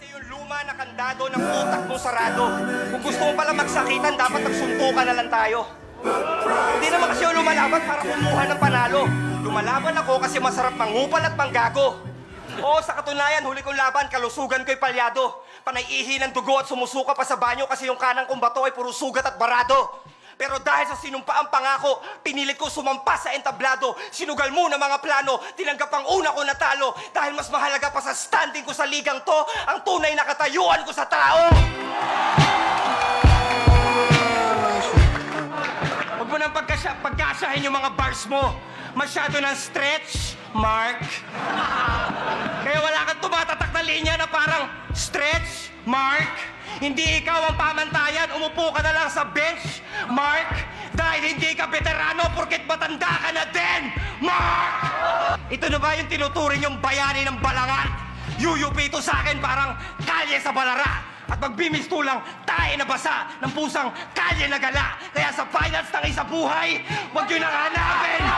Kasi yung luma na kandado ng utak mo sarado. Kung gusto mo pala magsakitan, dapat nagsuntukan na lang tayo. Hindi naman kasi ako lumalaban para kumuha ng panalo. Lumalaban ako kasi masarap mangupal at manggago. Oo, sa katunayan, huli kong laban, kalusugan ko'y palyado. Panay-ihi ng dugo at sumusuka pa sa banyo kasi yung kanang kong bato ay puro sugat at barado. Pero dahil sa sinumpaang pangako, pinilit ko sumampas sa entablado. Sinugal mo na mga plano, tinanggap ang una ko natalo. Dahil mas mahalaga pa sa standing ko sa ligang to, ang tunay na katayuan ko sa tao. Huwag mo nang pagkasya, pagkasyahin yung mga bars mo. Masyado ng stretch, Mark. Kaya wala kang tumatatak na linya na parang stretch, Mark. Hindi ikaw ang pamantayan, umupo ka na lang sa bench, Mark. Dahil hindi ka veterano porket matanda ka na din, Mark! Ito na ba yung tinuturing yung bayani ng balangan? Yuyupi ito sa akin parang kalye sa balara. At magbimisto lang, tayo na basa ng pusang kalye na gala. Kaya sa finals ng isa buhay, huwag yun ang hanapin!